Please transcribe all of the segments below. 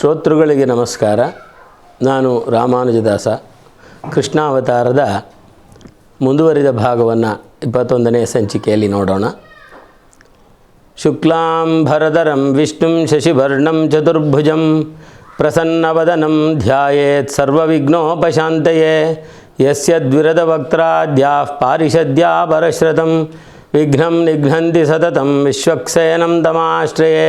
ಶ್ರೋತೃಗಳಿಗೆ ನಮಸ್ಕಾರ. ನಾನು ರಾಮಾನುಜದಾಸ. ಕೃಷ್ಣಾವತಾರದ ಮುಂದುವರಿದ ಭಾಗವನ್ನು ಇಪ್ಪತ್ತೊಂದನೇ ಸಂಚಿಕೆಯಲ್ಲಿ ನೋಡೋಣ. ಶುಕ್ಲಾಂ ಭರದರಂ ವಿಷ್ಣುಂ ಶಶಿವರ್ಣಂ ಚತುರ್ಭುಜಂ ಪ್ರಸನ್ನವದನಂ ಧ್ಯಾಯೇತ್ ಸರ್ವವಿಘ್ನೋಪಶಾಂತಯೇ ಯಸ್ಯ ದ್ವಿರದವಕ್ತ್ರಾದ್ಯಾಃ ಪಾರಿಷದ್ಯಾ ಪರಶ್ರತಂ ವಿಘ್ನಂ ನಿಘ್ನಂತಿ ಸತತಂ ವಿಶ್ವಕ್ಸೇನಂ ತಮಾಶ್ರಯೇ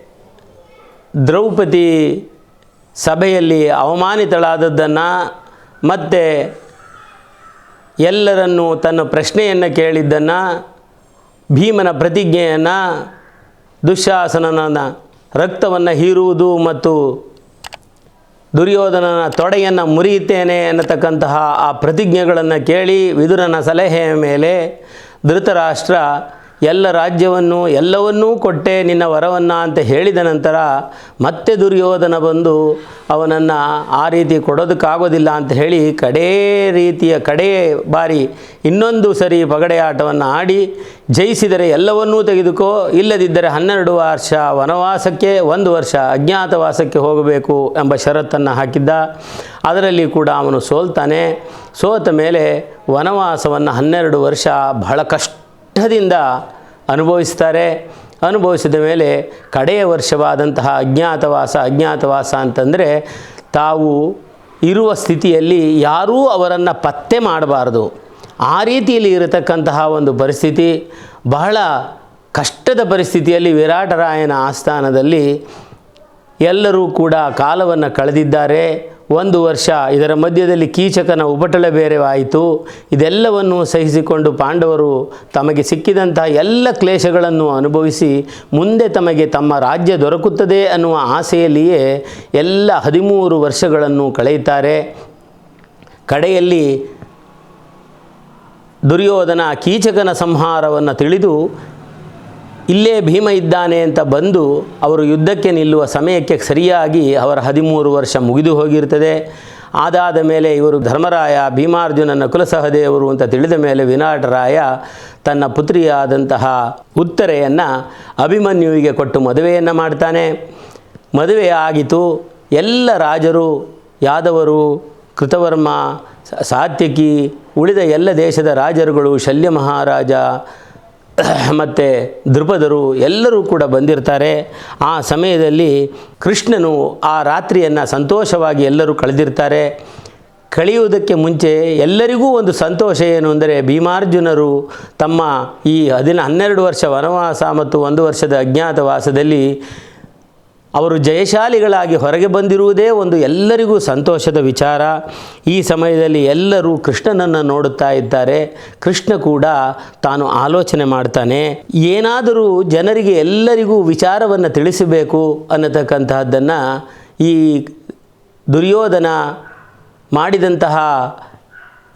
ದ್ರೌಪದಿ ಸಭೆಯಲ್ಲಿ ಅವಮಾನಿತಳಾದದ್ದನ್ನು ಮತ್ತೆ ಎಲ್ಲರನ್ನು ತನ್ನ ಪ್ರಶ್ನೆಯನ್ನು ಕೇಳಿದ್ದನ್ನು, ಭೀಮನ ಪ್ರತಿಜ್ಞೆಯನ್ನು ದುಶ್ಯಾಸನನ ರಕ್ತವನ್ನು ಹೀರುವುದು ಮತ್ತು ದುರ್ಯೋಧನನ ತೊಡೆಯನ್ನು ಮುರಿಯುತ್ತೇನೆ ಅನ್ನತಕ್ಕಂತಹ ಆ ಪ್ರತಿಜ್ಞೆಗಳನ್ನು ಕೇಳಿ ವಿದುರನ ಸಲಹೆಯ ಮೇಲೆ ಧೃತರಾಷ್ಟ್ರ ಎಲ್ಲ ರಾಜ್ಯವನ್ನು ಎಲ್ಲವನ್ನೂ ಕೊಟ್ಟೆ ನಿನ್ನ ವರವನ್ನು ಅಂತ ಹೇಳಿದ ನಂತರ ಮತ್ತೆ ದುರ್ಯೋಧನ ಬಂದು ಅವನನ್ನು ಆ ರೀತಿ ಕೊಡೋದಕ್ಕಾಗೋದಿಲ್ಲ ಅಂತ ಹೇಳಿ ಕಡೇ ರೀತಿಯ, ಕಡೇ ಬಾರಿ ಇನ್ನೊಂದು ಸರಿ ಪಗಡೆ ಆಟವನ್ನು ಆಡಿ ಜಯಿಸಿದರೆ ಎಲ್ಲವನ್ನೂ ತೆಗೆದುಕೋ. ಇಲ್ಲದಿದ್ದರೆ ಹನ್ನೆರಡು ವರ್ಷ ವನವಾಸಕ್ಕೆ, ಒಂದು ವರ್ಷ ಅಜ್ಞಾತವಾಸಕ್ಕೆ ಹೋಗಬೇಕು ಎಂಬ ಷರತ್ತನ್ನು ಹಾಕಿದ್ದ. ಅದರಲ್ಲಿ ಕೂಡ ಅವನು ಸೋಲ್ತಾನೆ. ಸೋತ ಮೇಲೆ ವನವಾಸವನ್ನು ಹನ್ನೆರಡು ವರ್ಷ ಬಹಳ ಕಷ್ಟದಿಂದ ಅನುಭವಿಸ್ತಾರೆ. ಅನುಭವಿಸಿದ ಮೇಲೆ ಕಡೆಯ ವರ್ಷವಾದಂತಹ ಅಜ್ಞಾತವಾಸ ಅಜ್ಞಾತವಾಸ ಅಂತಂದರೆ ತಾವು ಇರುವ ಸ್ಥಿತಿಯಲ್ಲಿ ಯಾರೂ ಅವರನ್ನು ಪತ್ತೆ ಮಾಡಬಾರ್ದು. ಆ ರೀತಿಯಲ್ಲಿ ಇರತಕ್ಕಂತಹ ಒಂದು ಪರಿಸ್ಥಿತಿ, ಬಹಳ ಕಷ್ಟದ ಪರಿಸ್ಥಿತಿಯಲ್ಲಿ ವಿರಾಟರಾಯನ ಆಸ್ಥಾನದಲ್ಲಿ ಎಲ್ಲರೂ ಕೂಡ ಕಾಲವನ್ನು ಕಳೆದಿದ್ದಾರೆ. ಒಂದು ವರ್ಷ ಇದರ ಮಧ್ಯದಲ್ಲಿ ಕೀಚಕನ ಉಪಟಳ ಬೇರೆವಾಯಿತು. ಇದೆಲ್ಲವನ್ನು ಸಹಿಸಿಕೊಂಡು ಪಾಂಡವರು ತಮಗೆ ಸಿಕ್ಕಿದಂತಹ ಎಲ್ಲ ಕ್ಲೇಶಗಳನ್ನು ಅನುಭವಿಸಿ ಮುಂದೆ ತಮಗೆ ತಮ್ಮ ರಾಜ್ಯ ದೊರಕುತ್ತದೆ ಅನ್ನುವ ಆಸೆಯಲ್ಲಿಯೇ ಎಲ್ಲ ಹದಿಮೂರು ವರ್ಷಗಳನ್ನು ಕಳೆಯುತ್ತಾರೆ. ಕಡೆಯಲ್ಲಿ ದುರ್ಯೋಧನ ಕೀಚಕನ ಸಂಹಾರವನ್ನು ತಿಳಿದು ಇಲ್ಲೇ ಭೀಮ ಇದ್ದಾನೆ ಅಂತ ಬಂದು ಅವರು ಯುದ್ಧಕ್ಕೆ ನಿಲ್ಲುವ ಸಮಯಕ್ಕೆ ಸರಿಯಾಗಿ ಅವರ ಹದಿಮೂರು ವರ್ಷ ಮುಗಿದು ಹೋಗಿರ್ತದೆ. ಆದಾದ ಮೇಲೆ ಇವರು ಧರ್ಮರಾಯ ಭೀಮಾರ್ಜುನನ ಕುಲಸಹದೇವರು ಅಂತ ತಿಳಿದ ಮೇಲೆ ವಿನಾಟರಾಯ ತನ್ನ ಪುತ್ರಿಯಾದಂತಹ ಉತ್ತರೆಯನ್ನು ಅಭಿಮನ್ಯುವಿಗೆ ಕೊಟ್ಟು ಮದುವೆಯನ್ನು ಮಾಡ್ತಾನೆ. ಮದುವೆ ಆಗಿತು. ಎಲ್ಲ ರಾಜರು, ಯಾದವರು, ಕೃತವರ್ಮ ಸಾತ್ಯಕಿ ಉಳಿದ ಎಲ್ಲ ದೇಶದ ರಾಜರುಗಳು ಶಲ್ಯ ಮಹಾರಾಜ ಮತ್ತು ದೃಪದರು ಎಲ್ಲರೂ ಕೂಡ ಬಂದಿರ್ತಾರೆ. ಆ ಸಮಯದಲ್ಲಿ ಕೃಷ್ಣನು ಆ ರಾತ್ರಿಯನ್ನು ಸಂತೋಷವಾಗಿ ಎಲ್ಲರೂ ಕಳೆದಿರ್ತಾರೆ. ಕಳೆಯುವುದಕ್ಕೆ ಮುಂಚೆ ಎಲ್ಲರಿಗೂ ಒಂದು ಸಂತೋಷ ಏನು ಅಂದರೆ ಭೀಮಾರ್ಜುನರು ತಮ್ಮ ಈ ಹದಿನ ಹನ್ನೆರಡು ವರ್ಷ ವನವಾಸ ಮತ್ತು ಒಂದು ವರ್ಷದ ಅಜ್ಞಾತವಾಸದಲ್ಲಿ ಅವರು ಜಯಶಾಲಿಗಳಾಗಿ ಹೊರಗೆ ಬಂದಿರುವುದೇ ಒಂದು ಎಲ್ಲರಿಗೂ ಸಂತೋಷದ ವಿಚಾರ. ಈ ಸಮಯದಲ್ಲಿ ಎಲ್ಲರೂ ಕೃಷ್ಣನನ್ನು ನೋಡುತ್ತಾ ಇದ್ದಾರೆ. ಕೃಷ್ಣ ಕೂಡ ತಾನು ಆಲೋಚನೆ ಮಾಡ್ತಾನೆ. ಏನಾದರೂ ಜನರಿಗೆ ಎಲ್ಲರಿಗೂ ವಿಚಾರವನ್ನು ತಿಳಿಸಬೇಕು ಅನ್ನತಕ್ಕಂತಹದ್ದನ್ನು ಈ ದುರ್ಯೋಧನ ಮಾಡಿದಂತಹ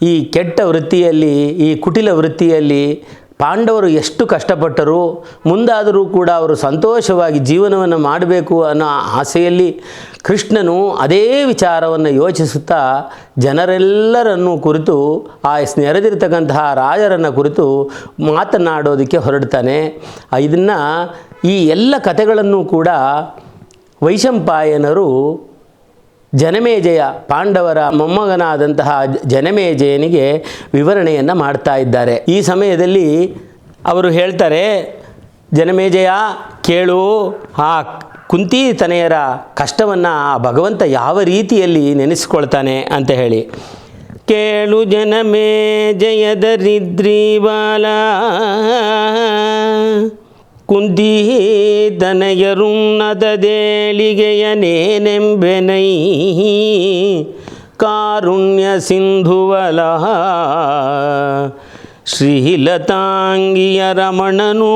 ಈ ಕೆಟ್ಟ ವೃತ್ತಿಯಲ್ಲಿ, ಈ ಕುಟಿಲ ವೃತ್ತಿಯಲ್ಲಿ ಪಾಂಡವರು ಎಷ್ಟು ಕಷ್ಟಪಟ್ಟರು, ಮುಂದಾದರೂ ಕೂಡ ಅವರು ಸಂತೋಷವಾಗಿ ಜೀವನವನ್ನು ಮಾಡಬೇಕು ಅನ್ನೋ ಆಸೆಯಲ್ಲಿ ಕೃಷ್ಣನು ಅದೇ ವಿಚಾರವನ್ನು ಯೋಚಿಸುತ್ತಾ ಜನರೆಲ್ಲರನ್ನು ಕುರಿತು, ಆ ನೆರೆದಿರ್ತಕ್ಕಂತಹ ರಾಜರನ್ನು ಕುರಿತು ಮಾತನಾಡೋದಕ್ಕೆ ಹೊರಡ್ತಾನೆ. ಇದನ್ನು ಈ ಎಲ್ಲ ಕಥೆಗಳನ್ನು ಕೂಡ ವೈಶಂಪಾಯನರು ಜನಮೇಜಯ ಪಾಂಡವರ ಮೊಮ್ಮಗನಾದಂತಹ ಜನಮೇಜಯನಿಗೆ ವಿವರಣೆಯನ್ನು ಮಾಡ್ತಾ ಇದ್ದಾರೆ. ಈ ಸಮಯದಲ್ಲಿ ಅವರು ಹೇಳ್ತಾರೆ, ಜನಮೇಜಯ, ಕೇಳು. ಆ ಕುಂತಿ ತನೆಯರ ಕಷ್ಟವನ್ನು ಆ ಭಗವಂತ ಯಾವ ರೀತಿಯಲ್ಲಿ ನೆನೆಸ್ಕೊಳ್ತಾನೆ ಅಂತ ಹೇಳಿ. ಕೇಳು ಜನಮೇ ಜಯದರಿದ್ರೀಬಾಲ ಕುಂದೀತನಯರುನ್ನತದೇಳಿಗೆಯನೇನೆಂಬೆನೈ ಕಾರುಣ್ಯ ಸಿಂಧುವಲ ಶ್ರೀಲತಾಂಗಿಯ ರಮಣನು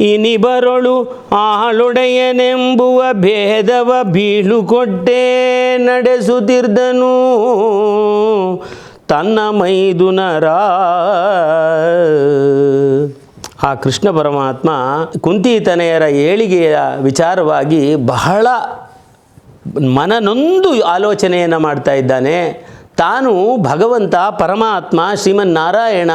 ಇನಿಬರೊಳು ಆಳುಡೆಯನೆಂಬುವ ಭೇದವ ಬೀಳುಕೊಟ್ಟೆ ನಡೆಸುತ್ತಿರ್ದನು. ತನ್ನ ಮೈದುನರ ಆ ಕೃಷ್ಣ ಪರಮಾತ್ಮ ಕುಂತಿತನೆಯರ ಏಳಿಗೆಯ ವಿಚಾರವಾಗಿ ಬಹಳ ಮನನೊಂದು ಆಲೋಚನೆಯನ್ನು ಮಾಡ್ತಾ ಇದ್ದಾನೆ. ತಾನು ಭಗವಂತ, ಪರಮಾತ್ಮ, ಶ್ರೀಮನ್ನಾರಾಯಣ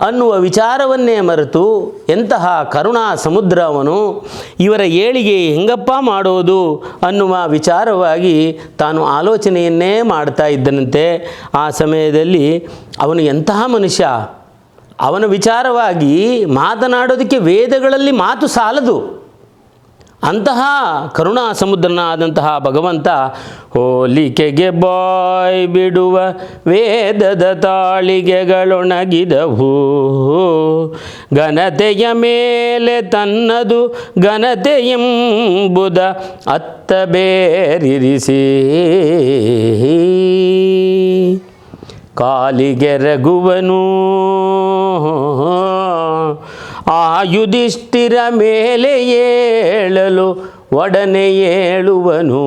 ಅನ್ನುವ ವಿಚಾರವನ್ನೇ ಮರೆತು ಎಂತಹ ಕರುಣಾ ಸಮುದ್ರ ಅವನು ಇವರ ಏಳಿಗೆ ಹೆಂಗಪ್ಪ ಮಾಡೋದು ಅನ್ನುವ ವಿಚಾರವಾಗಿ ತಾನು ಆಲೋಚನೆಯನ್ನೇ ಮಾಡ್ತಾ ಇದ್ದನಂತೆ. ಆ ಸಮಯದಲ್ಲಿ ಅವನು ಎಂತಹ ಮನುಷ್ಯ? ಅವನ ವಿಚಾರವಾಗಿ ಮಾತನಾಡೋದಕ್ಕೆ ವೇದಗಳಲ್ಲಿ ಮಾತು ಸಾಲದು. ಅಂತಹ ಕರುಣಾ ಸಮುದ್ರನಾದಂತಹ ಭಗವಂತ, ಹೋಲಿಕೆಗೆ ಬಾಯ್ ಬಿಡುವ ವೇದದ ತಾಳಿಗೆಗಳೊಣಗಿದವು. ಘನತೆಯ ಮೇಲೆ ತನ್ನದು ಘನತೆ ಎಂಬುದ ಅತ್ತ ಬೇರಿರಿಸಿ. ಕಾಲಿಗೆರಗುವನು ಆ ಯುಧಿಷ್ಠಿರ ಮೇಲೆ ಏಳಲು ಒಡನೆ ಏಳುವನು.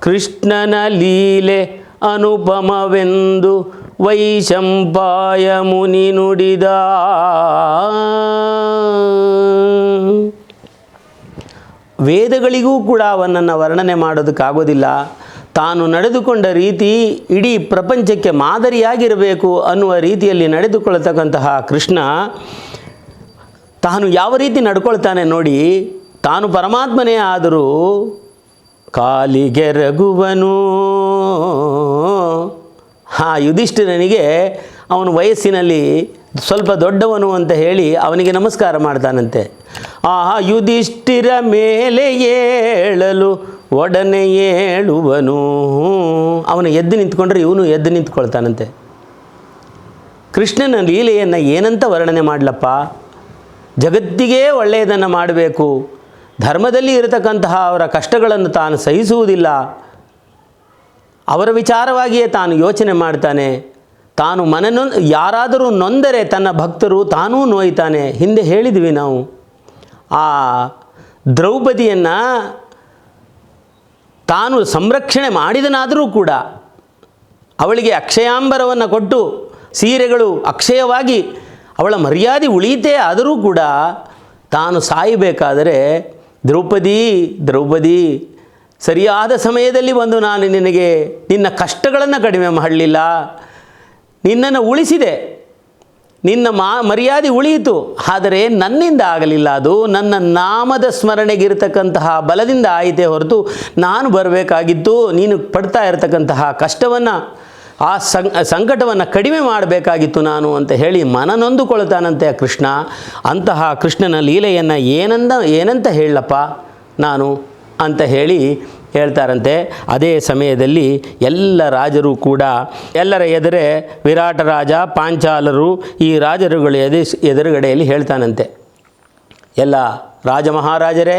ಕೃಷ್ಣನ ಲೀಲೆ ಅನುಪಮವೆಂದು ವೈಶಂಪಾಯ ಮುನಿ ನುಡಿದ. ವೇದಗಳಿಗೂ ಕೂಡ ಅವನನ್ನು ವರ್ಣನೆ ಮಾಡೋದಕ್ಕಾಗೋದಿಲ್ಲ. ತಾನು ನಡೆದುಕೊಂಡ ರೀತಿ ಇಡೀ ಪ್ರಪಂಚಕ್ಕೆ ಮಾದರಿಯಾಗಿರಬೇಕು ಅನ್ನುವ ರೀತಿಯಲ್ಲಿ ನಡೆದುಕೊಳ್ಳತಕ್ಕಂತಹ ಕೃಷ್ಣ ತಾನು ಯಾವ ರೀತಿ ನಡ್ಕೊಳ್ತಾನೆ ನೋಡಿ, ತಾನು ಪರಮಾತ್ಮನೇ ಆದರೂ ಕಾಲಿಗೆ ರಘುವನು. ಆ ಯುಧಿಷ್ಠಿರನಿಗೆ ಅವನು ವಯಸ್ಸಿನಲ್ಲಿ ಸ್ವಲ್ಪ ದೊಡ್ಡವನು ಅಂತ ಹೇಳಿ ಅವನಿಗೆ ನಮಸ್ಕಾರ ಮಾಡ್ತಾನಂತೆ. ಆ ಯುಧಿಷ್ಠಿರ ಮೇಲೆ ಏಳಲು ಒಡನೆ ಏಳುವನು. ಅವನು ಎದ್ದು ನಿಂತ್ಕೊಂಡ್ರೆ ಇವನು ಎದ್ದು ನಿಂತ್ಕೊಳ್ತಾನಂತೆ. ಕೃಷ್ಣನ ಲೀಲೆಯನ್ನು ಏನಂತ ವರ್ಣನೆ ಮಾಡಲಪ್ಪ? ಜಗತ್ತಿಗೇ ಒಳ್ಳೆಯದನ್ನು ಮಾಡಬೇಕು. ಧರ್ಮದಲ್ಲಿ ಇರತಕ್ಕಂತಹ ಅವರ ಕಷ್ಟಗಳನ್ನು ತಾನು ಸಹಿಸುವುದಿಲ್ಲ. ಅವರ ವಿಚಾರವಾಗಿಯೇ ತಾನು ಯೋಚನೆ ಮಾಡ್ತಾನೆ. ತಾನು ಮನನೊ, ಯಾರಾದರೂ ನೊಂದರೆ ತನ್ನ ಭಕ್ತರು ತಾನೂ ನೋಯ್ತಾನೆ. ಹಿಂದೆ ಹೇಳಿದ್ವಿ ನಾವು. ಆ ದ್ರೌಪದಿಯನ್ನು ತಾನು ಸಂರಕ್ಷಣೆ ಮಾಡಿದನಾದರೂ ಕೂಡ ಅವಳಿಗೆ ಅಕ್ಷಯಾಂಬರವನ್ನು ಕೊಟ್ಟು ಸೀರೆಗಳು ಅಕ್ಷಯವಾಗಿ ಅವಳ ಮರ್ಯಾದೆ ಉಳಿಯಿತೇ ಆದರೂ ಕೂಡ ತಾನು ಸಾಯಬೇಕಾದರೆ, ದ್ರೌಪದಿ ದ್ರೌಪದಿ, ಸರಿಯಾದ ಸಮಯದಲ್ಲಿ ಬಂದು ನಾನು ನಿನಗೆ ನಿನ್ನ ಕಷ್ಟಗಳನ್ನು ಕಡಿಮೆ ಮಾಡಲಿಲ್ಲ, ನಿನ್ನನ್ನು ಉಳಿಸಿದೆ. ನಿನ್ನ ಮಾ, ಮರ್ಯಾದೆ ಉಳಿಯಿತು. ಆದರೆ ನನ್ನಿಂದ ಆಗಲಿಲ್ಲ ಅದು. ನನ್ನ ನಾಮದ ಸ್ಮರಣೆಗಿರ್ತಕ್ಕಂತಹ ಬಲದಿಂದ ಆಯಿತೆ ಹೊರತು ನಾನು ಬರಬೇಕಾಗಿತ್ತು. ನೀನು ಪಡ್ತಾ ಇರತಕ್ಕಂತಹ ಕಷ್ಟವನ್ನು, ಆ ಸಂ, ಸಂಕಟವನ್ನು ಕಡಿಮೆ ಮಾಡಬೇಕಾಗಿತ್ತು ನಾನು ಅಂತ ಹೇಳಿ ಮನನೊಂದುಕೊಳ್ತಾನಂತೆ ಆ ಕೃಷ್ಣ. ಅಂತಹ ಕೃಷ್ಣನ ಲೀಲೆಯನ್ನು ಏನಂದ, ಏನಂತ ಹೇಳಪ್ಪ ನಾನು ಅಂತ ಹೇಳಿ ಹೇಳ್ತಾರಂತೆ. ಅದೇ ಸಮಯದಲ್ಲಿ ಎಲ್ಲ ರಾಜರು ಕೂಡ ಎಲ್ಲರ ಎದುರೇ ವಿರಾಟ ರಾಜ, ಪಾಂಚಾಲರು ಈ ರಾಜರುಗಳು ಎದೆ, ಎದುರುಗಡೆಯಲ್ಲಿ ಹೇಳ್ತಾನಂತೆ. ಎಲ್ಲ ರಾಜ ಮಹಾರಾಜರೇ,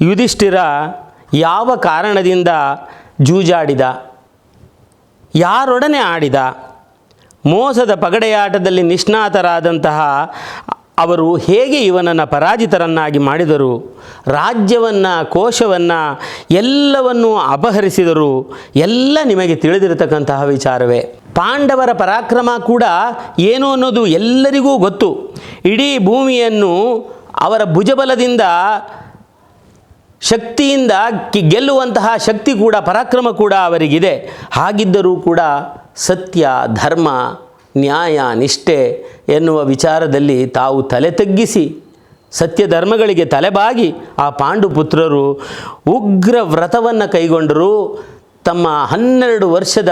ಯುಧಿಷ್ಠಿರ ಯಾವ ಕಾರಣದಿಂದ ಜೂಜಾಡಿದ? ಯಾರೊಡನೆ ಆಡಿದ? ಮೋಸದ ಪಗಡೆಯಾಟದಲ್ಲಿ ನಿಷ್ಣಾತರಾದಂತಹ ಅವರು ಹೇಗೆ ಇವನನ್ನು ಪರಾಜಿತರನ್ನಾಗಿ ಮಾಡಿದರು, ರಾಜ್ಯವನ್ನು, ಕೋಶವನ್ನು ಎಲ್ಲವನ್ನು ಅಪಹರಿಸಿದರು, ಎಲ್ಲ ನಿಮಗೆ ತಿಳಿದಿರತಕ್ಕಂತಹ ವಿಚಾರವೇ. ಪಾಂಡವರ ಪರಾಕ್ರಮ ಕೂಡ ಏನು ಅನ್ನೋದು ಎಲ್ಲರಿಗೂ ಗೊತ್ತು. ಇಡೀ ಭೂಮಿಯನ್ನು ಅವರ ಭುಜಬಲದಿಂದ, ಶಕ್ತಿಯಿಂದ ಗೆಲ್ಲುವಂತಹ ಶಕ್ತಿ ಕೂಡ, ಪರಾಕ್ರಮ ಕೂಡ ಅವರಿಗಿದೆ. ಹಾಗಿದ್ದರೂ ಕೂಡ ಸತ್ಯ, ಧರ್ಮ ನ್ಯಾಯ, ನಿಷ್ಠೆ ಎನ್ನುವ ವಿಚಾರದಲ್ಲಿ ತಾವು ತಲೆ ತಗ್ಗಿಸಿ ಸತ್ಯ ಧರ್ಮಗಳಿಗೆ ತಲೆಬಾಗಿ ಆ ಪಾಂಡುಪುತ್ರರು ಉಗ್ರ ವ್ರತವನ್ನು ಕೈಗೊಂಡರು, ತಮ್ಮ ಹನ್ನೆರಡು ವರ್ಷದ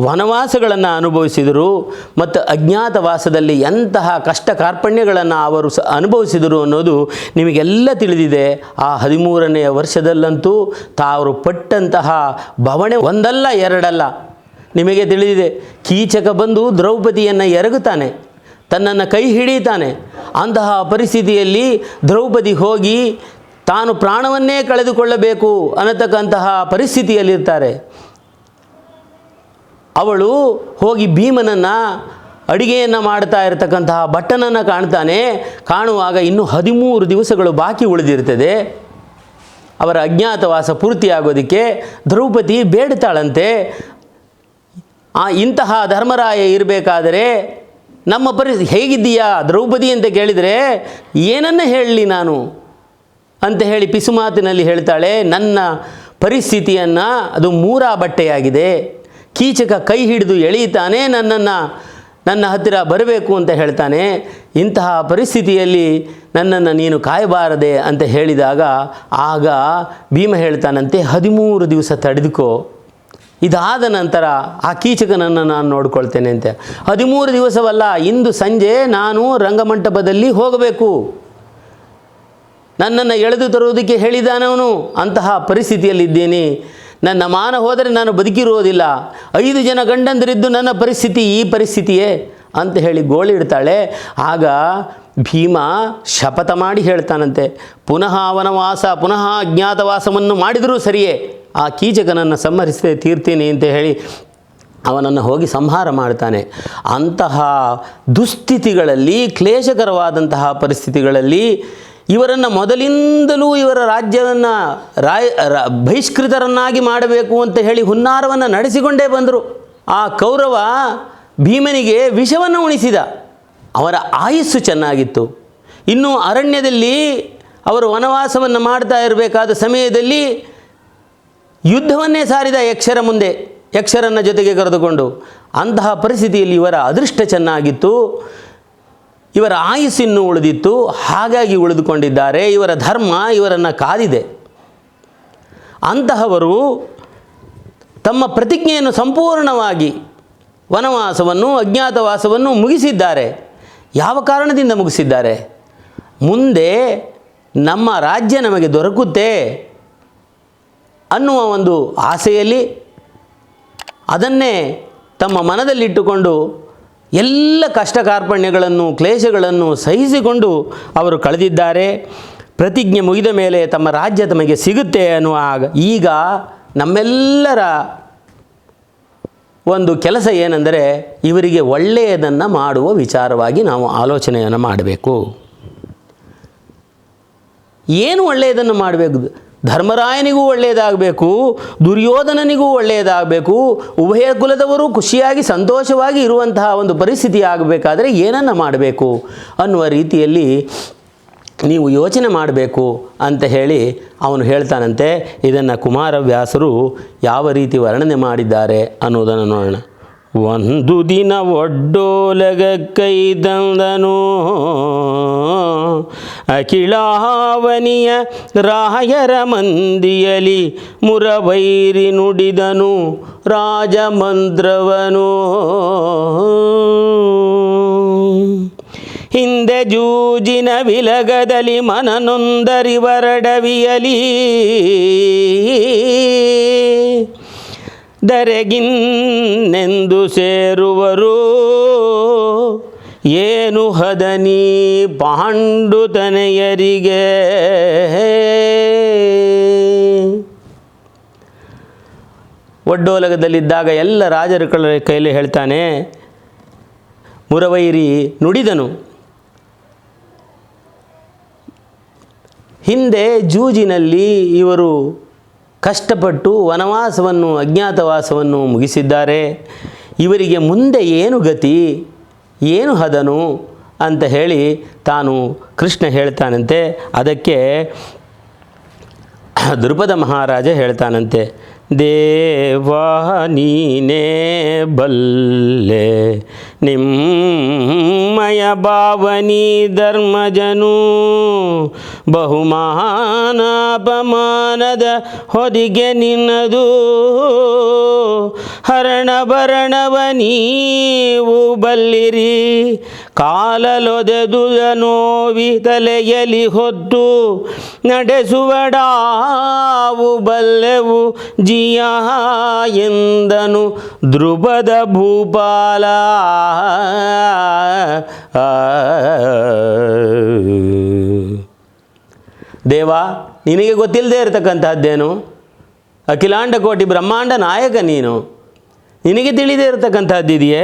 ವನವಾಸಗಳನ್ನು ಅನುಭವಿಸಿದರು ಮತ್ತು ಅಜ್ಞಾತವಾಸದಲ್ಲಿ ಎಂತಹ ಕಷ್ಟ ಕಾರ್ಪಣ್ಯಗಳನ್ನು ಅವರು ಸ ಅನುಭವಿಸಿದರು ಅನ್ನೋದು ನಿಮಗೆಲ್ಲ ತಿಳಿದಿದೆ. ಆ ಹದಿಮೂರನೆಯ ವರ್ಷದಲ್ಲಂತೂ ತಾವರು ಪಟ್ಟಂತಹ ಬವಣೆ ಒಂದಲ್ಲ ಎರಡಲ್ಲ ನಿಮಗೆ ತಿಳಿದಿದೆ, ಕೀಚಕ ಬಂದು ದ್ರೌಪದಿಯನ್ನು ಎರಗುತ್ತಾನೆ, ತನ್ನನ್ನು ಕೈ ಹಿಡಿತಾನೆ ಅಂತಹ ಪರಿಸ್ಥಿತಿಯಲ್ಲಿ ದ್ರೌಪದಿ ಹೋಗಿ ತಾನು ಪ್ರಾಣವನ್ನೇ ಕಳೆದುಕೊಳ್ಳಬೇಕು ಅನ್ನತಕ್ಕಂತಹ ಪರಿಸ್ಥಿತಿಯಲ್ಲಿರ್ತಾರೆ. ಅವಳು ಹೋಗಿ ಭೀಮನನ್ನು ಅಡಿಗೆಯನ್ನು ಮಾಡ್ತಾ ಇರತಕ್ಕಂತಹ ಬಟ್ಟನನ್ನು ಕಾಣ್ತಾನೆ. ಕಾಣುವಾಗ ಇನ್ನೂ ಹದಿಮೂರು ದಿವಸಗಳು ಬಾಕಿ ಉಳಿದಿರ್ತದೆ. ಅವರ ಅಜ್ಞಾತವಾಸ ಪೂರ್ತಿಯಾಗೋದಕ್ಕೆ ದ್ರೌಪದಿ ಬೇಡ್ತಾಳಂತೆ. ಆ ಇಂತಹ ಧರ್ಮರಾಯ ಇರಬೇಕಾದರೆ ನಮ್ಮ ಪರಿಸ್ಥಿತಿ ಹೇಗಿದ್ದೀಯಾ? ದ್ರೌಪದಿ ಅಂತ ಕೇಳಿದರೆ, ಏನನ್ನು ಹೇಳಲಿ ನಾನು? ಅಂತ ಹೇಳಿ ಪಿಸುಮಾತಿನಲ್ಲಿ ಹೇಳ್ತಾಳೆ, ನನ್ನ ಪರಿಸ್ಥಿತಿಯನ್ನು ಅದು ಮೂರಾ ಬಟ್ಟೆಯಾಗಿದೆ. ಕೀಚಕ ಕೈ ಹಿಡಿದು ಎಳೆಯುತ್ತಾನೆ, ನನ್ನನ್ನು ನನ್ನ ಹತ್ತಿರ ಬರಬೇಕು ಅಂತ ಹೇಳ್ತಾನೆ. ಇಂತಹ ಪರಿಸ್ಥಿತಿಯಲ್ಲಿ ನನ್ನನ್ನು ನೀನು ಕಾಯಬಾರದೆ ಅಂತ ಹೇಳಿದಾಗ, ಆಗ ಭೀಮ ಹೇಳ್ತಾನಂತೆ, ಹದಿಮೂರು ದಿವಸ ತಡೆದುಕೋ. ಇದಾದ ನಂತರ ಆ ಕೀಚಕನನ್ನು ನಾನು ನೋಡ್ಕೊಳ್ತೇನೆ ಅಂತೆ. ಹದಿಮೂರು ದಿವಸವಲ್ಲ, ಇಂದು ಸಂಜೆ ನಾನು ರಂಗಮಂಟಪದಲ್ಲಿ ಹೋಗಬೇಕು. ನನ್ನನ್ನು ಎಳೆದು ತರುವುದಕ್ಕೆ ಹೇಳಿದಾನವನು, ಅಂತಹ ಪರಿಸ್ಥಿತಿಯಲ್ಲಿದ್ದೇನೆ. ನನ್ನ ಮಾನ ಹೋದರೆ ನಾನು ಬದುಕಿರುವುದಿಲ್ಲ. ಐದು ಜನ ಗಂಡಂದರಿದ್ದು ನನ್ನ ಪರಿಸ್ಥಿತಿ ಈ ಪರಿಸ್ಥಿತಿಯೇ, ಅಂತ ಹೇಳಿ ಗೋಳಿಡ್ತಾಳೆ. ಆಗ ಭೀಮ ಶಪಥ ಮಾಡಿ ಹೇಳ್ತಾನಂತೆ, ಪುನಃ ವನವಾಸ ಪುನಃ ಅಜ್ಞಾತವಾಸವನ್ನು ಮಾಡಿದರೂ ಸರಿಯೇ, ಆ ಕೀಚಕನನ್ನು ಸಂಹರಿಸದೆ ತೀರ್ತೀನಿ ಅಂತ ಹೇಳಿ ಅವನನ್ನು ಹೋಗಿ ಸಂಹಾರ ಮಾಡ್ತಾನೆ. ಅಂತಹ ದುಸ್ಥಿತಿಗಳಲ್ಲಿ, ಕ್ಲೇಶಕರವಾದಂತಹ ಪರಿಸ್ಥಿತಿಗಳಲ್ಲಿ ಇವರನ್ನು ಮೊದಲಿಂದಲೂ ಇವರ ರಾಜ್ಯವನ್ನು ರಾಯ ಬಹಿಷ್ಕೃತರನ್ನಾಗಿ ಮಾಡಬೇಕು ಅಂತ ಹೇಳಿ ಹುನ್ನಾರವನ್ನು ನಡೆಸಿಕೊಂಡೇ ಬಂದರು. ಆ ಕೌರವ ಭೀಮನಿಗೆ ವಿಷವನ್ನು ಉಣಿಸಿದ. ಅವರ ಆಯಸ್ಸು ಚೆನ್ನಾಗಿತ್ತು. ಇನ್ನು ಅರಣ್ಯದಲ್ಲಿ ಅವರು ವನವಾಸವನ್ನು ಮಾಡ್ತಾ ಇರಬೇಕಾದ ಸಮಯದಲ್ಲಿ ಯುದ್ಧವನ್ನೇ ಸಾರಿದ ಯಕ್ಷರ ಮುಂದೆ, ಯಕ್ಷರನ್ನ ಜೊತೆಗೆ ಕರೆದುಕೊಂಡು, ಅಂತಹ ಪರಿಸ್ಥಿತಿಯಲ್ಲಿ ಇವರ ಅದೃಷ್ಟ ಚೆನ್ನಾಗಿತ್ತು. ಇವರ ಆಯುಸ್ಸಿನ್ನು ಉಳಿದಿತ್ತು. ಹಾಗಾಗಿ ಉಳಿದುಕೊಂಡಿದ್ದಾರೆ. ಇವರ ಧರ್ಮ ಇವರನ್ನು ಕಾದಿದೆ. ಅಂತಹವರು ತಮ್ಮ ಪ್ರತಿಜ್ಞೆಯನ್ನು ಸಂಪೂರ್ಣವಾಗಿ ವನವಾಸವನ್ನು, ಅಜ್ಞಾತವಾಸವನ್ನು ಮುಗಿಸಿದ್ದಾರೆ. ಯಾವ ಕಾರಣದಿಂದ ಮುಗಿಸಿದ್ದಾರೆ? ಮುಂದೆ ನಮ್ಮ ರಾಜ್ಯ ನಮಗೆ ದೊರಕುತ್ತೆ ಅನ್ನುವ ಒಂದು ಆಸೆಯಲ್ಲಿ ಅದನ್ನೇ ತಮ್ಮ ಮನದಲ್ಲಿಟ್ಟುಕೊಂಡು ಎಲ್ಲ ಕಷ್ಟ ಕಾರ್ಪಣ್ಯಗಳನ್ನು ಕ್ಲೇಶಗಳನ್ನು ಸಹಿಸಿಕೊಂಡು ಅವರು ಕಳೆದಿದ್ದಾರೆ. ಪ್ರತಿಜ್ಞೆ ಮುಗಿದ ಮೇಲೆ ತಮ್ಮ ರಾಜ್ಯ ತಮಗೆ ಸಿಗುತ್ತೆ ಅನ್ನುವ ಈಗ ನಮ್ಮೆಲ್ಲರ ಒಂದು ಕೆಲಸ ಏನೆಂದರೆ ಇವರಿಗೆ ಒಳ್ಳೆಯದನ್ನು ಮಾಡುವ ವಿಚಾರವಾಗಿ ನಾವು ಆಲೋಚನೆಯನ್ನು ಮಾಡಬೇಕು. ಏನು ಒಳ್ಳೆಯದನ್ನು ಮಾಡಬೇಕು? ಧರ್ಮರಾಯನಿಗೂ ಒಳ್ಳೆಯದಾಗಬೇಕು, ದುರ್ಯೋಧನನಿಗೂ ಒಳ್ಳೆಯದಾಗಬೇಕು, ಉಭಯ ಕುಲದವರು ಖುಷಿಯಾಗಿ ಸಂತೋಷವಾಗಿ ಇರುವಂತಹ ಒಂದು ಪರಿಸ್ಥಿತಿ ಆಗಬೇಕಾದರೆ ಏನನ್ನು ಮಾಡಬೇಕು ಅನ್ನುವ ರೀತಿಯಲ್ಲಿ ನೀವು ಯೋಚನೆ ಮಾಡಬೇಕು ಅಂತ ಹೇಳಿ ಅವನು ಹೇಳ್ತಾನಂತೆ, ಇದನ್ನು ಕುಮಾರವ್ಯಾಸರು ಯಾವ ರೀತಿ ವರ್ಣನೆ ಮಾಡಿದ್ದಾರೆ ಅನ್ನೋದನ್ನು ನೋಡೋಣ. ಒಂದು ದಿನ ಒಡ್ಡೋಲಗ ಕೈದಂದನು ಅಖಿಳಾವನಿಯ ರಾಯರ ಮಂದಿಯಲಿ ಮುರವೈರಿ ನುಡಿದನು ರಾಜಮಂತ್ರವನು ಹಿಂದೆ ಜೂಜಿನ ವಿಲಗದಲ್ಲಿ ಮನನೊಂದರಿವರಡವಿಯಲಿ ದರೆಗಿನ್ನೆಂದು ಸೇರುವರು, ಏನು ಹದನಿ ಪಾಂಡುತನೆಯರಿಗೆ ಒಡ್ಡೋಲಗದಲ್ಲಿದ್ದಾಗ ಎಲ್ಲ ರಾಜರುಗಳ ಕೈಯಲ್ಲಿ ಕೈಲಿ ಹೇಳ್ತಾನೆ, ಮುರವೈರಿ ನುಡಿದನು. ಹಿಂದೆ ಜೂಜಿನಲ್ಲಿ ಇವರು ಕಷ್ಟಪಟ್ಟು ವನವಾಸವನ್ನು, ಅಜ್ಞಾತವಾಸವನ್ನು ಮುಗಿಸಿದ್ದಾರೆ. ಇವರಿಗೆ ಮುಂದೆ ಏನು ಗತಿ, ಏನು ಹದನು ಅಂತ ಹೇಳಿ ತಾನು ಕೃಷ್ಣ ಹೇಳ್ತಾನಂತೆ. ಅದಕ್ಕೆ ದೃಪದ ಮಹಾರಾಜ ಹೇಳ್ತಾನಂತೆ, ದೇವಾ ನೀನೇ ಬಲ್ಲೆ ನಿಮ್ಮಯ ಭಾವನಿ ಧರ್ಮಜನು ಬಹುಮಾನಾಪಮಾನದ ಹೊದಿಗೆ ನಿನ್ನದು. ಹರಣ ಭರಣವ ನೀವು ಬಲ್ಲಿರಿ ಕಾಲಲೊದೆದು ನೋವಿ ತಲೆಯಲಿ ಹೊತ್ತು ನಡೆಸುವಡಾವು ಬಲ್ಲೆವು ಜಿಯ ಎಂದನು ಧ್ರುವದ ಭೂಪಾಲ. ದೇವ, ನಿನಗೆ ಗೊತ್ತಿಲ್ಲದೆ ಇರತಕ್ಕಂತಹದ್ದೇನು? ಅಖಿಲಾಂಡ ಕೋಟಿ ಬ್ರಹ್ಮಾಂಡ ನಾಯಕ ನೀನು. ನಿನಗೆ ತಿಳಿದೇ ಇರತಕ್ಕಂಥದ್ದಿದೆಯೇ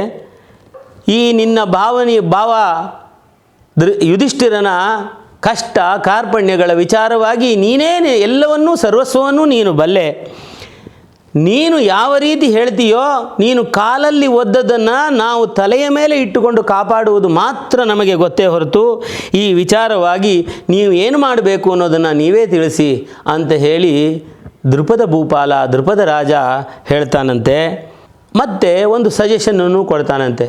ಈ ನಿನ್ನ ಭಾವನೆ, ಭಾವ ದೃ, ಯುಧಿಷ್ಠಿರನ ಕಷ್ಟ, ಕಾರ್ಪಣ್ಯಗಳ ವಿಚಾರವಾಗಿ ನೀನೇ ಎಲ್ಲವನ್ನೂ, ಸರ್ವಸ್ವವನ್ನು ನೀನು ಬಲ್ಲೆ. ನೀನು ಯಾವ ರೀತಿ ಹೇಳ್ತೀಯೋ, ನೀನು ಕಾಲಲ್ಲಿ ಒದ್ದದನ್ನು ನಾವು ತಲೆಯ ಮೇಲೆ ಇಟ್ಟುಕೊಂಡು ಕಾಪಾಡುವುದು ಮಾತ್ರ ನಮಗೆ ಗೊತ್ತೇ ಹೊರತು, ಈ ವಿಚಾರವಾಗಿ ನೀವು ಏನು ಮಾಡಬೇಕು ಅನ್ನೋದನ್ನು ನೀವೇ ತಿಳಿಸಿ ಅಂತ ಹೇಳಿ ದೃಪದ ಭೂಪಾಲ ದೃಪದ ರಾಜ ಹೇಳ್ತಾನಂತೆ. ಮತ್ತೆ ಒಂದು ಸಜೆಷನನ್ನು ಕೊಡ್ತಾನಂತೆ.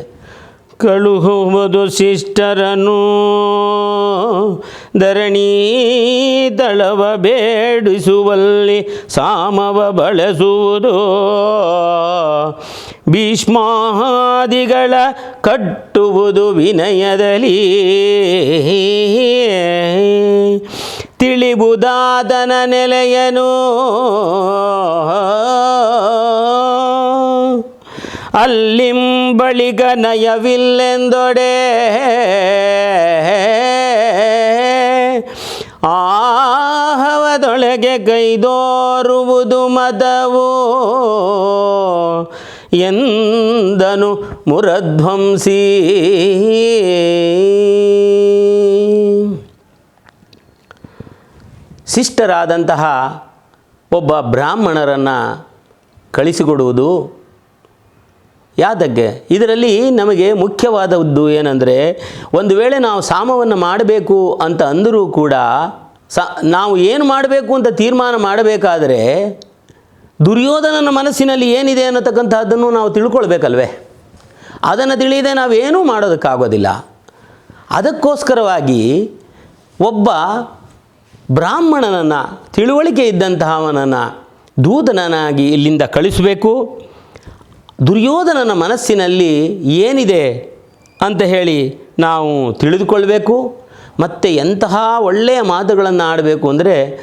ಕಳುಹುವುದು ಶಿಷ್ಟರನು ಧರಣಿ ದಳವ ಬೇಡಿಸುವಲ್ಲಿ ಸಾಮವ ಬಳಸುವುದು. ಭೀಷ್ಮಾದಿಗಳ ಕಟ್ಟುವುದು ವಿನಯದಲ್ಲಿ. ತಿಳಿಬುದಾದನ ನೆಲೆಯನು. ಅಲ್ಲಿಂಬಳಿಗ ನಯವಿಲ್ಲೆಂದೊಡೆ. ಆಹವದೊಳಗೆ ಕೈದೋರುವುದು ಮದವು. ಎಂದನು ಮುರಧ್ವಂಸಿ. ಶಿಷ್ಟರಾದಂತಹ ಒಬ್ಬ ಬ್ರಾಹ್ಮಣರನ್ನು ಕಳಿಸಿಕೊಡುವುದು ಯಾತಕ್ಕೆ ಇದರಲ್ಲಿ ನಮಗೆ ಮುಖ್ಯವಾದದ್ದು ಏನಂದರೆ, ಒಂದು ವೇಳೆ ನಾವು ಸಾಮವನ್ನು ಮಾಡಬೇಕು ಅಂತ ಅಂದರೂ ಕೂಡ, ಸ, ನಾವು ಏನು ಮಾಡಬೇಕು ಅಂತ ತೀರ್ಮಾನ ಮಾಡಬೇಕಾದರೆ, ದುರ್ಯೋಧನನ ಮನಸ್ಸಿನಲ್ಲಿ ಏನಿದೆ ಅನ್ನತಕ್ಕಂಥದ್ದನ್ನು ನಾವು ತಿಳ್ಕೊಳ್ಬೇಕಲ್ವೇ? ಅದನ್ನು ತಿಳಿಯದೆ ನಾವೇನೂ ಮಾಡೋದಕ್ಕಾಗೋದಿಲ್ಲ. ಅದಕ್ಕೋಸ್ಕರವಾಗಿ ಒಬ್ಬ ಬ್ರಾಹ್ಮಣನನ್ನು, ತಿಳುವಳಿಕೆ ಇದ್ದಂತಹವನನ್ನು ದೂತನನಾಗಿ ಇಲ್ಲಿಂದ ಕಳಿಸಬೇಕು. ದುರ್ಯೋಧನನ ಮನಸ್ಸಿನಲ್ಲಿ ಏನಿದೆ ಅಂತ ಹೇಳಿ ನಾವು ತಿಳಿದುಕೊಳ್ಬೇಕು. ಮತ್ತು ಎಂತಹ ಒಳ್ಳೆಯ ಮಾತುಗಳನ್ನು ಆಡಬೇಕು ಅಂದರೆ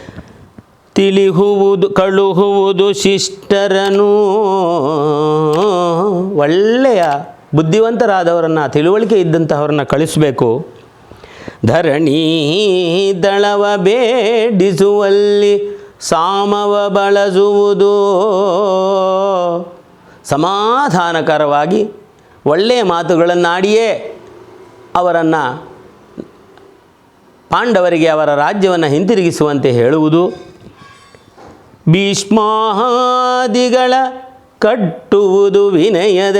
ತಿಳಿಹುವುದು, ಕಳುಹುವುದು ಶಿಷ್ಟರನು ಒಳ್ಳೆಯ ಬುದ್ಧಿವಂತರಾದವರನ್ನು, ತಿಳುವಳಿಕೆ ಇದ್ದಂತಹವ್ರನ್ನ ಕಳಿಸಬೇಕು. ಧರಣಿ ದಳವ ಬೇಡಿಸುವಲ್ಲಿ ಸಾಮವ ಬಳಸುವುದು. ಸಮಾಧಾನಕರವಾಗಿ ಒಳ್ಳೆಯ ಮಾತುಗಳನ್ನಾಡಿಯೇ ಅವರನ್ನು ಪಾಂಡವರಿಗೆ ಅವರ ರಾಜ್ಯವನ್ನು ಹಿಂತಿರುಗಿಸುವಂತೆ ಹೇಳುವುದು. ಭೀಷ್ಮಾದಿಗಳ ಕಟ್ಟುವುದು ವಿನಯದ.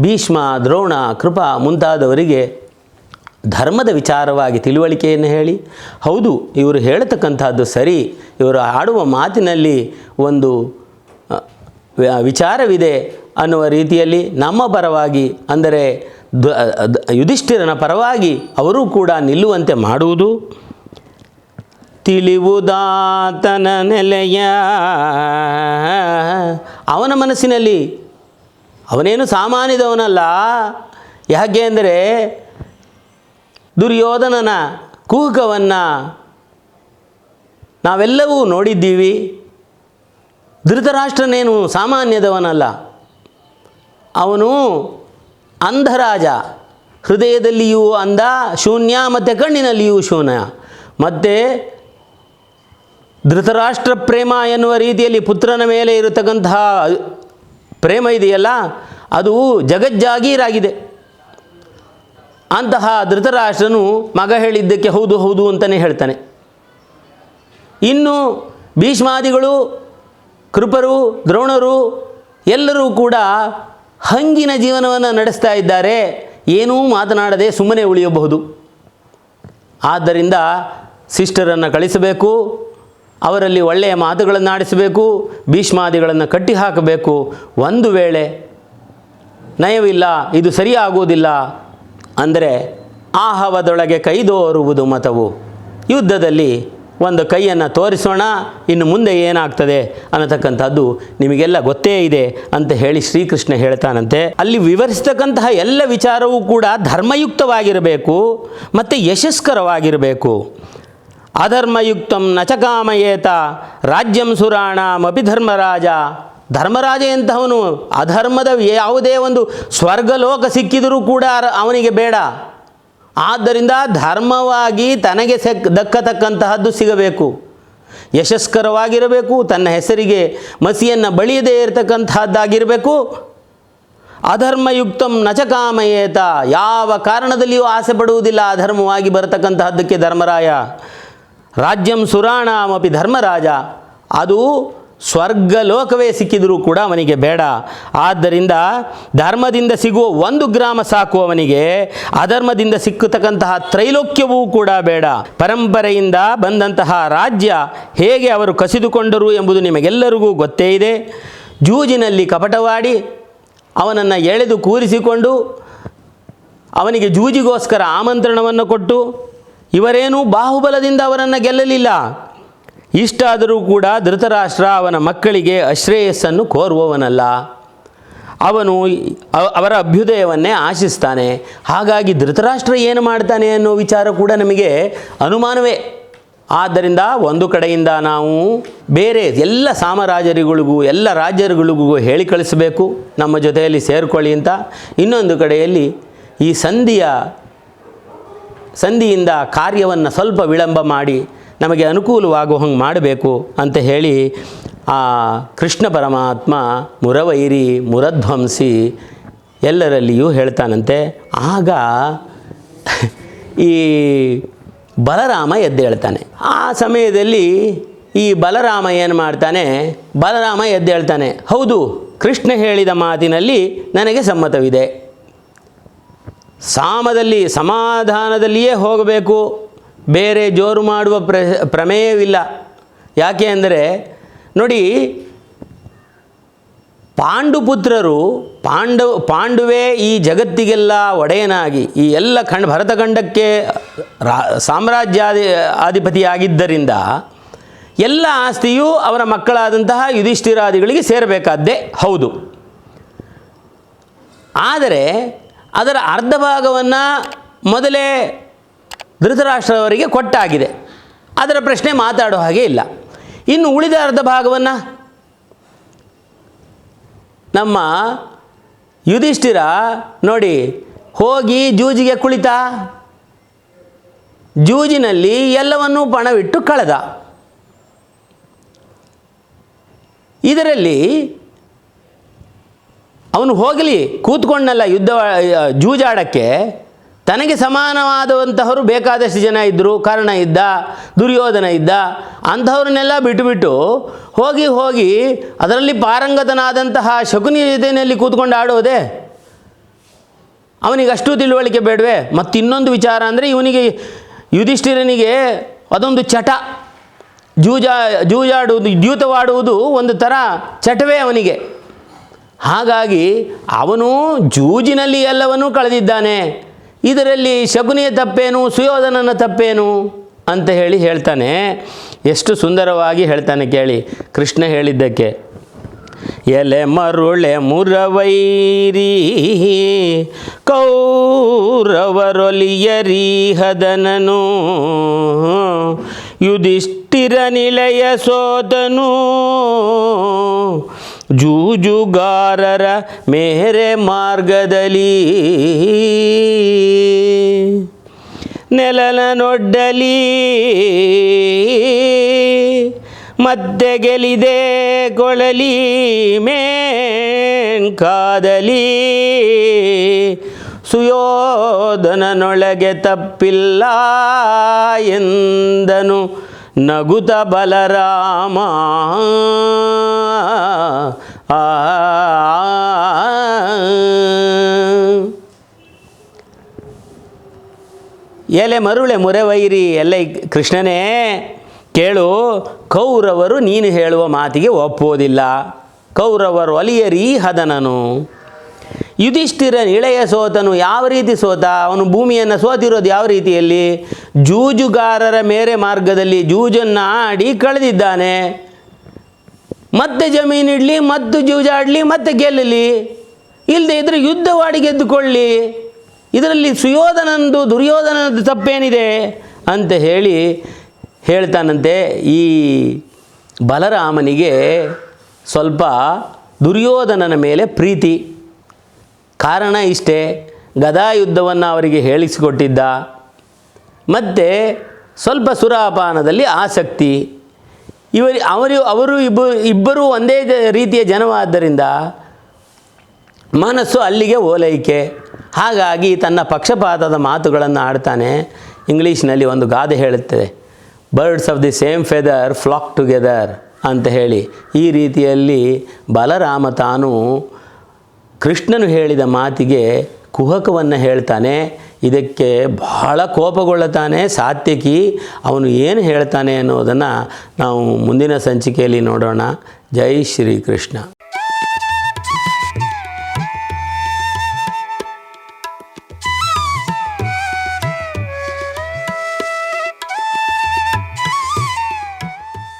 ಭೀಷ್ಮ, ದ್ರೋಣ, ಕೃಪಾ ಮುಂತಾದವರಿಗೆ ಧರ್ಮದ ವಿಚಾರವಾಗಿ ತಿಳುವಳಿಕೆಯನ್ನು ಹೇಳಿ. ಹೌದು, ಇವರು ಹೇಳತಕ್ಕಂಥದ್ದು ಸರಿ. ಇವರು ಆಡುವ ಮಾತಿನಲ್ಲಿ ಒಂದು ವಿಚಾರವಿದೆ ಅನ್ನುವ ರೀತಿಯಲ್ಲಿ ನಮ್ಮ ಪರವಾಗಿ, ಅಂದರೆ ಯುಧಿಷ್ಠಿರನ ಪರವಾಗಿ ಅವರೂ ಕೂಡ ನಿಲ್ಲುವಂತೆ ಮಾಡುವುದು. ತಿಳಿವುದಾತನ ನೆಲೆಯ, ಅವನ ಮನಸ್ಸಿನಲ್ಲಿ ಅವನೇನು ಸಾಮಾನ್ಯದವನಲ್ಲ. ಯಾಕೆ ಅಂದರೆ ದುರ್ಯೋಧನನ ಕೂಗವನ್ನು ನಾವೆಲ್ಲವೂ ನೋಡಿದ್ದೀವಿ. ಧೃತರಾಷ್ಟ್ರನೇನು ಸಾಮಾನ್ಯದವನಲ್ಲ. ಅವನು ಅಂಧರಾಜ. ಹೃದಯದಲ್ಲಿಯೂ ಅಂಧ, ಶೂನ್ಯ ಮತ್ತು ಕಣ್ಣಿನಲ್ಲಿಯೂ ಶೂನ್ಯ. ಮತ್ತು ಧೃತರಾಷ್ಟ್ರ ಪ್ರೇಮ ಎನ್ನುವ ರೀತಿಯಲ್ಲಿ ಪುತ್ರನ ಮೇಲೆ ಇರತಕ್ಕಂತಹ ಪ್ರೇಮ ಇದೆಯಲ್ಲ, ಅದು ಜಗಜ್ಜಾಗೀರಾಗಿದೆ. ಅಂತಹ ಧೃತರಾಷ್ಟ್ರನು ಮಗ ಹೇಳಿದ್ದಕ್ಕೆ ಹೌದು ಹೌದು ಅಂತಲೇ ಹೇಳ್ತಾನೆ. ಇನ್ನು ಭೀಷ್ಮಾದಿಗಳು, ಕೃಪರು, ದ್ರೋಣರು ಎಲ್ಲರೂ ಕೂಡ ಹಂಗಿನ ಜೀವನವನ್ನು ನಡೆಸ್ತಾ ಇದ್ದಾರೆ. ಏನೂ ಮಾತನಾಡದೆ ಸುಮ್ಮನೆ ಉಳಿಯಬಹುದು. ಆದ್ದರಿಂದ ಸಿಸ್ಟರನ್ನು ಕಳಿಸಬೇಕು, ಅವರಲ್ಲಿ ಒಳ್ಳೆಯ ಮಾತುಗಳನ್ನು ಆಡಿಸಬೇಕು ಭೀಷ್ಮಾದಿಗಳನ್ನು ಕಟ್ಟಿ ಹಾಕಬೇಕು ಒಂದು ವೇಳೆ ನಯವಿಲ್ಲ, ಇದು ಸರಿಯಾಗುವುದಿಲ್ಲ ಅಂದರೆ ಆಹವದೊಳಗೆ ಕೈದೋರುವುದು ಮತವು. ಯುದ್ಧದಲ್ಲಿ ಒಂದು ಕೈಯನ್ನು ತೋರಿಸೋಣ, ಇನ್ನು ಮುಂದೆ ಏನಾಗ್ತದೆ ಅನ್ನತಕ್ಕಂಥದ್ದು ನಿಮಗೆಲ್ಲ ಗೊತ್ತೇ ಇದೆ ಅಂತ ಹೇಳಿ ಶ್ರೀಕೃಷ್ಣ ಹೇಳ್ತಾನಂತೆ. ಅಲ್ಲಿ ವಿವರಿಸ್ತಕ್ಕಂತಹ ಎಲ್ಲ ವಿಚಾರವೂ ಕೂಡ ಧರ್ಮಯುಕ್ತವಾಗಿರಬೇಕು, ಮತ್ತು ಯಶಸ್ಕರವಾಗಿರಬೇಕು. ಅಧರ್ಮಯುಕ್ತಂ ನಚಕಾಮಯೇತ, ರಾಜ್ಯಂ ಸುರಾಣ ಧರ್ಮರಾಜ ಧರ್ಮರಾಜ ಎಂಥವನು? ಅಧರ್ಮದ ಯಾವುದೇ ಒಂದು ಸ್ವರ್ಗಲೋಕ ಸಿಕ್ಕಿದರೂ ಕೂಡ ಅವನಿಗೆ ಬೇಡ. ಆದ್ದರಿಂದ ಧರ್ಮವಾಗಿ ತನಗೆ ಸೆಕ್ ದಕ್ಕತಕ್ಕಂತಹದ್ದು ಸಿಗಬೇಕು. ಯಶಸ್ಕರವಾಗಿರಬೇಕು, ತನ್ನ ಹೆಸರಿಗೆ ಮಸಿಯನ್ನು ಬಳಿಯದೇ ಇರತಕ್ಕಂತಹದ್ದಾಗಿರಬೇಕು. ಅಧರ್ಮಯುಕ್ತಂ ನಚಕಾಮಯೇತ. ಯಾವ ಕಾರಣದಲ್ಲಿಯೂ ಆಸೆ ಪಡುವುದಿಲ್ಲ ಅಧರ್ಮವಾಗಿ ಬರತಕ್ಕಂತಹದ್ದಕ್ಕೆ ಧರ್ಮರಾಯ. ರಾಜ್ಯಂ ಸುರಾಣಾಮಪಿ ಧರ್ಮರಾಜ. ಅದು ಸ್ವರ್ಗ ಲೋಕವೇ ಸಿಕ್ಕಿದರೂ ಕೂಡ ಅವನಿಗೆ ಬೇಡ. ಆದ್ದರಿಂದ ಧರ್ಮದಿಂದ ಸಿಗುವ ಒಂದು ಗ್ರಾಮ ಸಾಕು ಅವನಿಗೆ. ಅಧರ್ಮದಿಂದ ಸಿಕ್ಕತಕ್ಕಂತಹ ತ್ರೈಲೋಕ್ಯವೂ ಕೂಡ ಬೇಡ. ಪರಂಪರೆಯಿಂದ ಬಂದಂತಹ ರಾಜ್ಯ ಹೇಗೆ ಅವರು ಕಸಿದುಕೊಂಡರು ಎಂಬುದು ನಿಮಗೆಲ್ಲರಿಗೂ ಗೊತ್ತೇ ಇದೆ. ಜೂಜಿನಲ್ಲಿ ಕಪಟವಾಡಿ ಅವನನ್ನು ಎಳೆದು ಕೂರಿಸಿಕೊಂಡು ಅವನಿಗೆ ಜೂಜಿಗೋಸ್ಕರ ಆಮಂತ್ರಣವನ್ನು ಕೊಟ್ಟು, ಇವರೇನೂ ಬಾಹುಬಲದಿಂದ ಅವರನ್ನು ಗೆಲ್ಲಲಿಲ್ಲ. ಇಷ್ಟಾದರೂ ಕೂಡ ಧೃತರಾಷ್ಟ್ರ ಅವನ ಮಕ್ಕಳಿಗೆ ಅಶ್ರೇಯಸ್ಸನ್ನು ಕೋರುವವನಲ್ಲ. ಅವನು ಅವರ ಅಭ್ಯುದಯವನ್ನೇ ಆಶಿಸ್ತಾನೆ. ಹಾಗಾಗಿ ಧೃತರಾಷ್ಟ್ರ ಏನು ಮಾಡ್ತಾನೆ ಅನ್ನೋ ವಿಚಾರ ಕೂಡ ನಮಗೆ ಅನುಮಾನವೇ. ಆದ್ದರಿಂದ ಒಂದು ಕಡೆಯಿಂದ ನಾವು ಬೇರೆ ಎಲ್ಲ ಸಾಮರಾಜರುಗಳಿಗೂ ಎಲ್ಲ ರಾಜ್ಯರುಗಳಿಗೂ ಹೇಳಿ ಕಳಿಸಬೇಕು, ನಮ್ಮ ಜೊತೆಯಲ್ಲಿ ಸೇರಿಕೊಳ್ಳಿ ಅಂತ. ಇನ್ನೊಂದು ಕಡೆಯಲ್ಲಿ ಈ ಸಂಧಿಯ, ಸಂಧಿಯಿಂದ ಕಾರ್ಯವನ್ನು ಸ್ವಲ್ಪ ವಿಳಂಬ ಮಾಡಿ ನಮಗೆ ಅನುಕೂಲವಾಗುವ ಹಂಗೆ ಮಾಡಬೇಕು ಅಂತ ಹೇಳಿ ಆ ಕೃಷ್ಣ ಪರಮಾತ್ಮ ಮುರವೈರಿ, ಮುರಧ್ವಂಸಿ ಎಲ್ಲರಲ್ಲಿಯೂ ಹೇಳ್ತಾನಂತೆ. ಆಗ ಈ ಬಲರಾಮ ಎದ್ದೇಳ್ತಾನೆ ಆ ಸಮಯದಲ್ಲಿ ಈ ಬಲರಾಮ ಏನು ಮಾಡ್ತಾನೆ? ಬಲರಾಮ ಎದ್ದೇಳ್ತಾನೆ ಹೌದು, ಕೃಷ್ಣ ಹೇಳಿದ ಮಾತಿನಲ್ಲಿ ನನಗೆ ಸಮ್ಮತವಿದೆ. ಸಾಮದಲ್ಲಿ, ಸಮಾಧಾನದಲ್ಲಿಯೇ ಹೋಗಬೇಕು. ಬೇರೆ ಜೋರು ಮಾಡುವ ಪ್ರ, ಪ್ರಮೇಯವಿಲ್ಲ. ಯಾಕೆ ಅಂದರೆ, ನೋಡಿ, ಪಾಂಡುಪುತ್ರರು ಪಾಂಡವ ಪಾಂಡುವೆ ಈ ಜಗತ್ತಿಗೆಲ್ಲ ಒಡೆಯನಾಗಿ, ಈ ಎಲ್ಲ ಖಂಡ, ಭರತಖಂಡಕ್ಕೆ ರಾ ಸಾಮ್ರಾಜ್ಯಾಧಿ ಅಧಿಪತಿಯಾಗಿದ್ದರಿಂದ ಎಲ್ಲ ಆಸ್ತಿಯು ಅವರ ಮಕ್ಕಳಾದಂತಹ ಯುಧಿಷ್ಠಿರಾದಿಗಳಿಗೆ ಸೇರಬೇಕಾದ್ದೇ ಹೌದು. ಆದರೆ, ಅದರ ಅರ್ಧ ಭಾಗವನ್ನು ಮೊದಲೇ ಧೃತರಾಷ್ಟ್ರವರಿಗೆ ಕೊಟ್ಟಾಗಿದೆ. ಅದರ ಪ್ರಶ್ನೆ ಮಾತಾಡೋ ಹಾಗೆ ಇಲ್ಲ. ಇನ್ನು ಉಳಿದ ಅರ್ಧ ಭಾಗವನ್ನು? ನಮ್ಮ ಯುಧಿಷ್ಠಿರ ನೋಡಿ, ಹೋಗಿ ಜೂಜಿಗೆ ಕುಳಿತ. ಜೂಜಿನಲ್ಲಿ ಎಲ್ಲವನ್ನೂ ಪಣವಿಟ್ಟು ಕಳೆದ. ಇದರಲ್ಲಿ ಅವನು ಹೋಗಲಿ ಕೂತ್ಕೊಂಡಲ್ಲ ಯುದ್ಧ, ಜೂಜಾಡಕ್ಕೆ. ತನಗೆ ಸಮಾನವಾದಂತಹವರು ಬೇಕಾದಷ್ಟು ಜನ ಇದ್ದರು ಕರ್ಣ ಇದ್ದ, ದುರ್ಯೋಧನ ಇದ್ದ, ಅಂಥವ್ರನ್ನೆಲ್ಲ ಬಿಟ್ಟುಬಿಟ್ಟು ಹೋಗಿ ಹೋಗಿ ಅದರಲ್ಲಿ ಪಾರಂಗತನಾದಂತಹ ಶಕುನಿ ಜೊತೆಯಲ್ಲಿ ಕೂತ್ಕೊಂಡು ಆಡೋದೆ. ಅವನಿಗೆ ಅಷ್ಟು ತಿಳುವಳಿಕೆ ಬೇಡವೆ. ಮತ್ತಿನ್ನೊಂದು ವಿಚಾರ ಅಂದರೆ ಇವನಿಗೆ ಯುಧಿಷ್ಠಿರನಿಗೆ ಅದೊಂದು ಚಟ. ಜೂಜಾ, ಜೂಜಾಡುವುದು, ದ್ಯೂತವಾಡುವುದು ಒಂದು ಥರ ಚಟವೇ ಅವನಿಗೆ. ಹಾಗಾಗಿ ಅವನು ಜೂಜಿನಲ್ಲಿ ಎಲ್ಲವನ್ನೂ ಕಳೆದಿದ್ದಾನೆ. ಇದರಲ್ಲಿ ಶಗುನಿಯ ತಪ್ಪೇನು, ಸುಯೋಧನನ ತಪ್ಪೇನು ಅಂತ ಹೇಳಿ ಹೇಳ್ತಾನೆ. ಎಷ್ಟು ಸುಂದರವಾಗಿ ಹೇಳ್ತಾನೆ ಕೇಳಿ, ಕೃಷ್ಣ ಹೇಳಿದ್ದಕ್ಕೆ. ಎಲೆ ಮರುಳೆ ಮುರವೈರಿ, ಕೌರವರೊಲಿಯರಿ ಹದನನು. ಯುಧಿಷ್ಠಿರ ನಿಲಯ ಸೋದನು. ಜೂಜುಗಾರರ ಮೇರೆ ಮಾರ್ಗದಲ್ಲಿ. ನೆಲನ ನೊಡ್ಡಲಿ. ಮತ್ತೆ ಗೆಲಿದೆ ಕೊಳಲಿ ಮೇನ್ಕಾದಲಿ ಸುಯೋಧನನೊಳಗೆ ತಪ್ಪಿಲ್ಲ ಎಂದನು ನಗುತ ಬಲರಾಮ. ಎಲೆ ಮರುಳೆ ಮುರೆವೈರಿ ಎಲೆ ಕೃಷ್ಣನೇ, ಕೇಳು, ಕೌರವರು ನೀನು ಹೇಳುವ ಮಾತಿಗೆ ಒಪ್ಪೋದಿಲ್ಲ. ಕೌರವರು ಅಲಿಯರಿ ಹದನನು. ಯುಧಿಷ್ಠಿರ ಇಳೆಯ ಸೋತನು ಯಾವ ರೀತಿ ಸೋತ? ಅವನು ಭೂಮಿಯನ್ನು ಸೋತಿರೋದು ಯಾವ ರೀತಿಯಲ್ಲಿ? ಜೂಜುಗಾರರ ಮೇರೆ ಮಾರ್ಗದಲ್ಲಿ ಜೂಜನ್ನು ಆಡಿ ಕಳೆದಿದ್ದಾನೆ. ಮತ್ತೆ ಜಮೀನಿಡಲಿ ಮತ್ತು ಜೂಜಾಡಲಿ ಮತ್ತೆ ಗೆಲ್ಲಲಿ. ಇಲ್ಲದೆ ಇದ್ರೆ ಯುದ್ಧವಾಡಿ ಗೆದ್ದುಕೊಳ್ಳಿ. ಇದರಲ್ಲಿ ಸುಯೋಧನಂದು ದುರ್ಯೋಧನದ ತಪ್ಪೇನಿದೆ ಅಂತ ಹೇಳಿ ಹೇಳ್ತಾನಂತೆ ಈ ಬಲರಾಮನಿಗೆ ಸ್ವಲ್ಪ ದುರ್ಯೋಧನನ ಮೇಲೆ ಪ್ರೀತಿ. ಕಾರಣ ಇಷ್ಟೇ ಗದಾ ಯುದ್ಧವನ್ನು ಅವರಿಗೆ ಹೇಳಿಸಿಕೊಟ್ಟಿದ್ದ. ಮತ್ತು ಸ್ವಲ್ಪ ಸುರಾಪಾನದಲ್ಲಿ ಆಸಕ್ತಿ. ಇವರಿ, ಅವರು ಅವರು ಇಬ್ಬ ಇಬ್ಬರೂ ಒಂದೇ ರೀತಿಯ ಜನವಾದ್ದರಿಂದ ಮನಸ್ಸು ಅಲ್ಲಿಗೆ ಓಲೈಕೆ. ಹಾಗಾಗಿ ತನ್ನ ಪಕ್ಷಪಾತದ ಮಾತುಗಳನ್ನು ಆಡ್ತಾನೆ. ಇಂಗ್ಲೀಷ್ನಲ್ಲಿ ಒಂದು ಗಾದೆ ಹೇಳುತ್ತದೆ birds of the same feather flock together ಅಂತ ಹೇಳಿ. ಈ ರೀತಿಯಲ್ಲಿ ಬಲರಾಮ ತಾನು ಕೃಷ್ಣನು ಹೇಳಿದ ಮಾತಿಗೆ ಕುಹಕವನ್ನು ಹೇಳ್ತಾನೆ, ಇದಕ್ಕೆ ಬಹಳ ಕೋಪಗೊಳ್ಳುತ್ತಾನೆ ಸಾತ್ಯಕಿ ಅವನು ಏನು ಹೇಳ್ತಾನೆ ಅನ್ನೋದನ್ನು ನಾವು ಮುಂದಿನ ಸಂಚಿಕೆಯಲ್ಲಿ ನೋಡೋಣ. ಜೈ ಶ್ರೀಕೃಷ್ಣ.